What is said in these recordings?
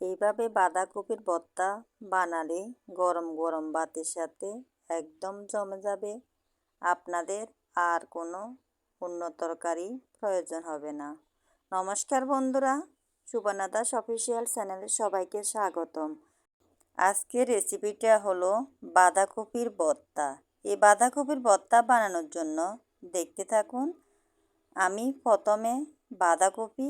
এইভাবে বাঁধাকপির ভর্তা বানালে গরম গরম ভাতের সাথে একদম জমে যাবে। আপনাদের আর কোনো অন্য তরকারি প্রয়োজন হবে না। নমস্কার বন্ধুরা সুবর্ণা দাস অফিসিয়াল চ্যানেলে সবাইকে স্বাগতম। আজকের রেসিপিটা হলো বাঁধাকপির ভর্তা এই বাঁধাকপির ভর্তা বানানোর জন্য দেখতে থাকুন, আমি প্রথমে বাঁধাকপি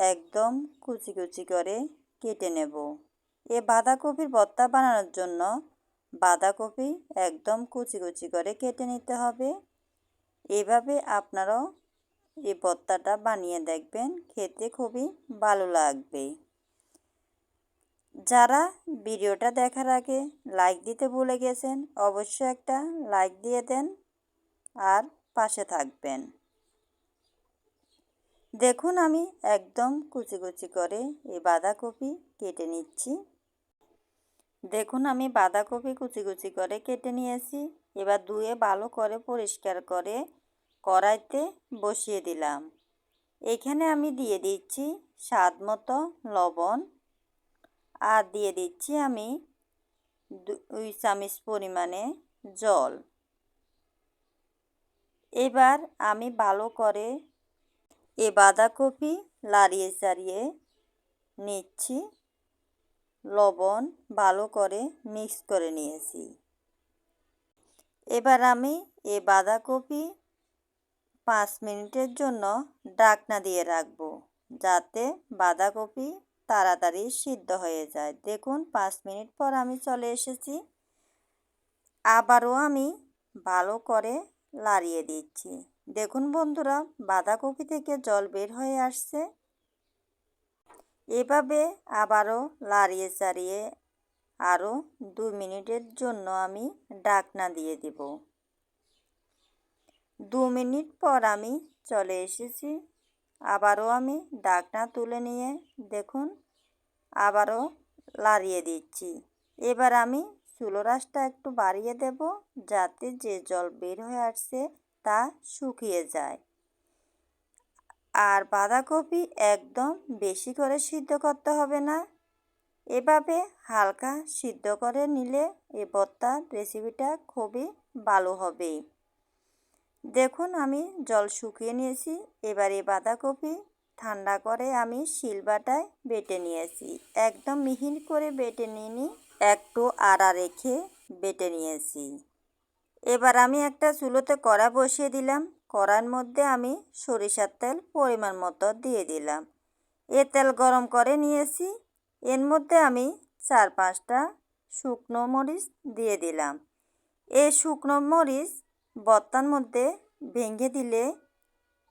একদম কুচি কুচি করে কেটে নেব। এ বাঁধাকপির ভর্তা বানানোর জন্য বাঁধাকপি একদম কুচি কুচি করে কেটে নিতে হবে। এভাবে আপনারাও এই ভর্তাটা বানিয়ে দেখবেন, খেতে খুবই ভালো লাগবে। যারা ভিডিওটা দেখার আগে লাইক দিতে ভুলে গেছেন, অবশ্যই একটা লাইক দিয়ে দেন আর পাশে থাকবেন। দেখুন, আমি একদম কুচি কুচি করে এই বাঁধাকপি কেটে নিচ্ছি। দেখুন, আমি বাঁধাকপি কুচি কুচি করে কেটে নিয়েছি। এবার ধুয়ে ভালো করে পরিষ্কার করে কড়াইতে বসিয়ে দিলাম। এখানে আমি দিয়ে দিচ্ছি স্বাদ মতো লবণ। আর দিয়ে দিচ্ছি আমি দুই চামচ পরিমাণে জল। এবার আমি ভালো করে এ বাঁধাকপি লাড়িয়ে চাড়িয়ে নিচ্ছি। লবণ ভালো করে মিক্স করে নিয়েছি। এবার আমি এ বাঁধাকপি পাঁচ মিনিটের জন্য ডাকনা দিয়ে রাখব যাতে বাঁধাকপি তাড়াতাড়ি সিদ্ধ হয়ে যায়। দেখুন, পাঁচ মিনিট পর আমি চলে এসেছি। আবারও আমি ভালো করে লাড়িয়ে দিচ্ছি। দেখুন বন্ধুরা, বাঁধাকপি থেকে জল বের হয়ে আসছে। এভাবে আবারও লাড়িয়ে চাড়িয়ে আরও দু মিনিটের জন্য আমি ডাকনা দিয়ে দেব। দু মিনিট পর আমি চলে এসেছি। আবারও আমি ডাকনা তুলে নিয়ে দেখুন, আবারও লাড়িয়ে দিচ্ছি। এবার আমি চুলো রাসটা একটু বাড়িয়ে দেব যাতে যে জল বের হয়ে আসছে তা শুকিয়ে যায়। আর বাঁধাকপি একদম বেশি করে সিদ্ধ করতে হবে না। এভাবে হালকা সিদ্ধ করে নিলে এ ভর্তার রেসিপিটা খুবই ভালো হবে। দেখুন, আমি জল শুকিয়ে নিয়েছি। এবারে বাঁধাকপি ঠান্ডা করে আমি শিলবাটায় বেটে নিয়েছি। একদম মিহিন করে বেটে নিয়ে একটু আড়া রেখে বেটে নিয়েছি। এবার আমি একটা চুলোতে কড়া বসিয়ে দিলাম। কড়ার মধ্যে আমি সরিষার তেল পরিমাণ মতো দিয়ে দিলাম। এ তেল গরম করে নিয়েছি। এর মধ্যে আমি চার পাঁচটা শুকনো মরিচ দিয়ে দিলাম। এই শুকনো মরিচ বত্তার মধ্যে ভেঙে দিলে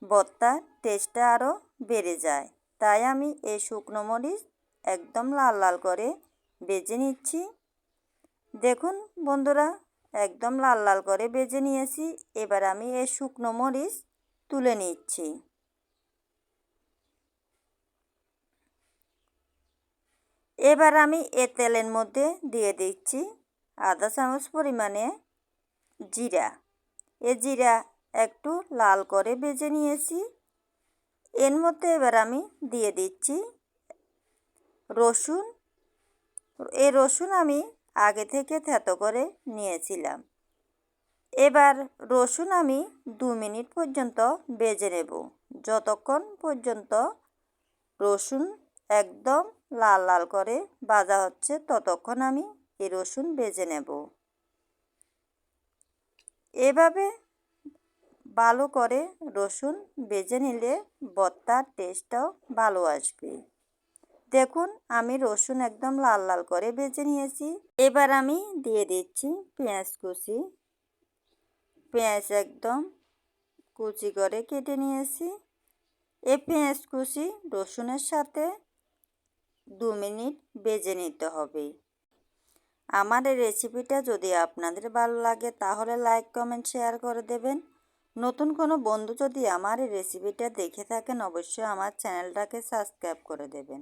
বত্তার টেস্টটা আরও বেড়ে যায়। তাই আমি এই শুকনো মরিচ একদম লাল লাল করে বেজে নিচ্ছি। দেখুন বন্ধুরা একদম লাল লাল করে বেজে নিয়েছি। এবার আমি এই শুকনো মরিচ তুলে নিচ্ছি। এবার আমি এ তেলের মধ্যে দিয়ে দিচ্ছি আধা চামচ পরিমাণে জিরা। এ জিরা একটু লাল করে বেজে নিয়েছি। এর মধ্যে এবার আমি দিয়ে দিচ্ছি রসুন। এই রসুন আমি আগে থেকে থেতো করে নিয়েছিলাম। এবার রসুন আমি দু মিনিট পর্যন্ত বেজে নেব। যতক্ষণ পর্যন্ত রসুন একদম লাল লাল করে ভাজা হচ্ছে, ততক্ষণ আমি এই রসুন বেজে নেব। এভাবে ভালো করে রসুন বেজে নিলে বত্তার টেস্টটাও ভালো আসবে। দেখুন, আমি রসুন একদম লাল লাল করে বেজে নিয়েছি। এবার আমি দিয়ে দিচ্ছি পেঁয়াজ কুচি। পেঁয়াজ একদম কুচি করে কেটে নিয়েছি। এই পেঁয়াজ কুচি রসুনের সাথে দু মিনিট বেজে নিতে হবে। আমার এই রেসিপিটা যদি আপনাদের ভালো লাগে, তাহলে লাইক, কমেন্ট, শেয়ার করে দেবেন। নতুন কোনো বন্ধু যদি আমার এই রেসিপিটা দেখে থাকেন, অবশ্যই আমার চ্যানেলটাকে সাবস্ক্রাইব করে দেবেন।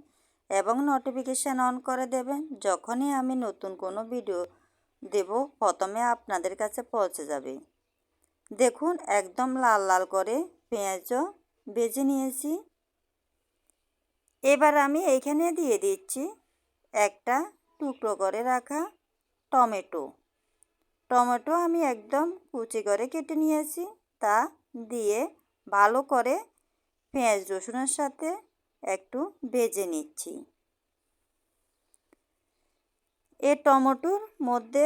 এবং নোটিফিকেশান অন করে দেবেন। যখনই আমি নতুন কোনো ভিডিও দেব, প্রথমে আপনাদের কাছে পৌঁছে যাবে। দেখুন, একদম লাল লাল করে পেঁয়াজও বেজে নিয়েছি। এবার আমি এইখানে দিয়ে দিচ্ছি একটা টুকরো করে রাখা টমেটো। টমেটো আমি একদম কুচি করে কেটে নিয়েছি। তা দিয়ে ভালো করে পেঁয়াজ রসুনের সাথে একটু বেজে নিচ্ছি। এ টমেটোর মধ্যে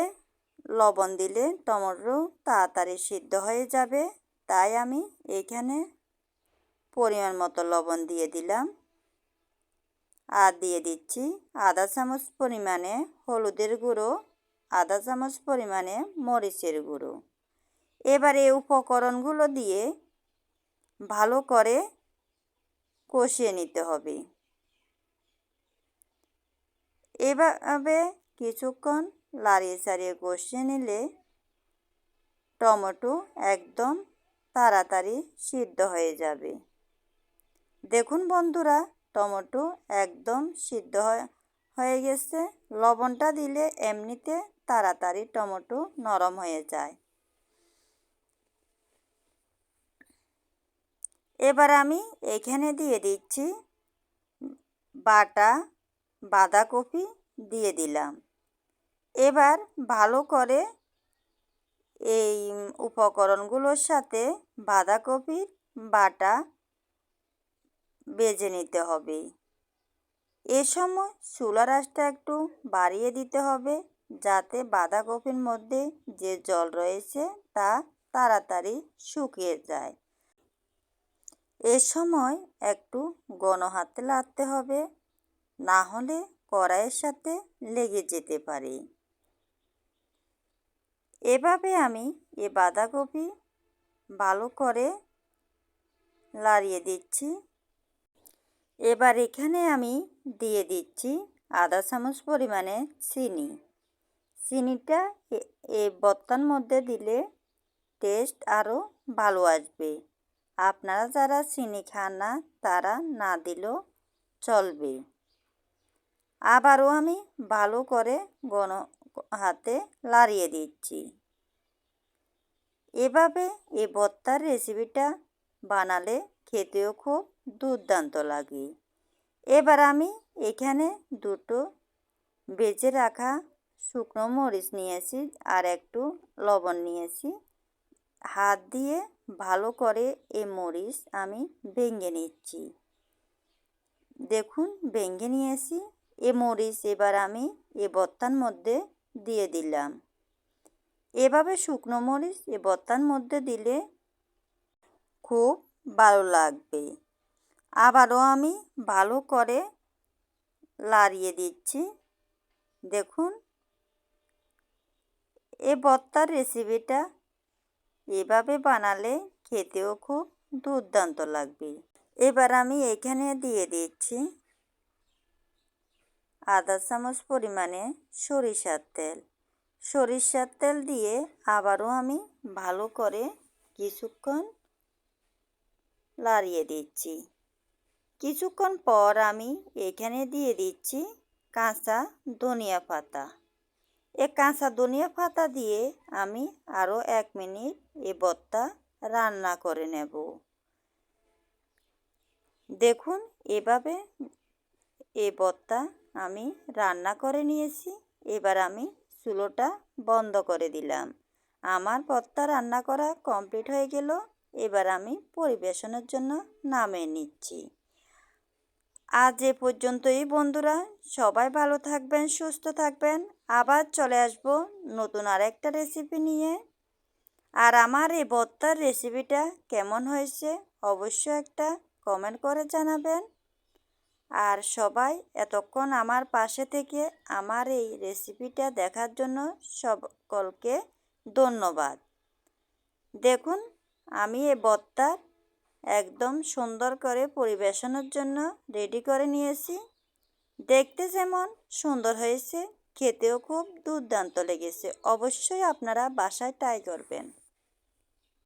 লবণ দিলে টমেটো তাড়াতাড়ি সিদ্ধ হয়ে যাবে। তাই আমি এখানে পরিমাণ মতো লবণ দিয়ে দিলাম। আর দিয়ে দিচ্ছি আধা চামচ পরিমাণে হলুদের গুঁড়ো, আধা চামচ পরিমাণে মরিচের গুঁড়ো। এবার এই উপকরণগুলো দিয়ে ভালো করে কষিয়ে নিতে হবে। এভাবে কিছুক্ষণ লাড়িয়ে চাড়িয়ে কষিয়ে নিলে টমেটো একদম তাড়াতাড়ি সিদ্ধ হয়ে যাবে। দেখুন বন্ধুরা, টমেটো একদম সিদ্ধ হয়ে গেছে। লবণটা দিলে এমনিতে তাড়াতাড়ি টমেটো নরম হয়ে যায়। এবার আমি এখানে দিয়ে দিচ্ছি বাটা, বাঁধাকপি দিয়ে দিলাম। এবার ভালো করে এই উপকরণগুলোর সাথে বাঁধাকপির বাটা বেজে নিতে হবে। এ সময় চুলা রাসটা একটু বাড়িয়ে দিতে হবে যাতে বাঁধাকপির মধ্যে যে জল রয়েছে তা তাড়াতাড়ি শুকিয়ে যায়। এ সময় একটু গণ হাতে লাগতে হবে। না হলে কড়াইয়ের সাথে লেগে যেতে পারে। এভাবে আমি এ বাঁধাকপি ভালো করে লাড়িয়ে দিচ্ছি। এবার এখানে আমি দিয়ে দিচ্ছি আধা চামচ পরিমাণে চিনি। চিনিটা এই বত্তার মধ্যে দিলে টেস্ট আরও ভালো আসবে। আপনারা যারা চিনি খান না, তারা না দিলেও চলবে। আবারও আমি ভালো করে গণ হাতে লাড়িয়ে দিচ্ছি। এভাবে এই ভর্তার রেসিপিটা বানালে খেতেও খুব দুর্দান্ত লাগে। এবার আমি এখানে দুটো বেজে রাখা শুকনো মরিচ নিয়েছি আর একটু লবণ নিয়েছি। হাত দিয়ে ভালো করে এই মরিচ আমি ভেঙে নিচ্ছি। দেখুন, ভেঙে নিয়েছি। এ মরিচ এবার আমি এ বত্তার মধ্যে দিয়ে দিলাম। এভাবে শুকনো মরিচ এ বত্তার মধ্যে দিলে খুব ভালো লাগবে। আবারও আমি ভালো করে লাড়িয়ে দিচ্ছি। দেখুন, এ বত্তার রেসিপিটা এভাবে বানালে খেতেও খুব দুর্দান্ত লাগবে। এবার আমি এখানে দিয়ে দিচ্ছি আধা চামচ পরিমাণে সরিষার তেল। সরিষার তেল দিয়ে আবারও আমি ভালো করে কিছুক্ষণ লাড়িয়ে দিচ্ছি। কিছুক্ষণ পর আমি এখানে দিয়ে দিচ্ছি কাঁচা ধনিয়া পাতা। এ কাঁচা ধনিয়া পাতা দিয়ে আমি আরও এক মিনিট এ বত্তা রান্না করে নেব। দেখুন, এভাবে এ বত্তা আমি রান্না করে নিয়েছি। এবার আমি চুলোটা বন্ধ করে দিলাম। আমার ভর্তা রান্না করা কমপ্লিট হয়ে গেল। এবার আমি পরিবেশনের জন্য নামিয়ে নিচ্ছি। আজ এ পর্যন্তই বন্ধুরা। সবাই ভালো থাকবেন, সুস্থ থাকবেন। আবার চলে আসব নতুন আরেকটা রেসিপি নিয়ে। আর আমার এই ভর্তার রেসিপিটা কেমন হয়েছে অবশ্যই একটা কমেন্ট করে জানাবেন। আর সবাই এতক্ষণ আমার পাশে থেকে আমার এই রেসিপিটা দেখার জন্য সকলকে ধন্যবাদ। দেখুন, আমি এই বত্তার একদম সুন্দর করে পরিবেশনের জন্য রেডি করে নিয়েছি। দেখতে যেমন সুন্দর হয়েছে, খেতেও খুব দুর্দান্ত লেগেছে। অবশ্যই আপনারা বাসায় ট্রাই করবেন।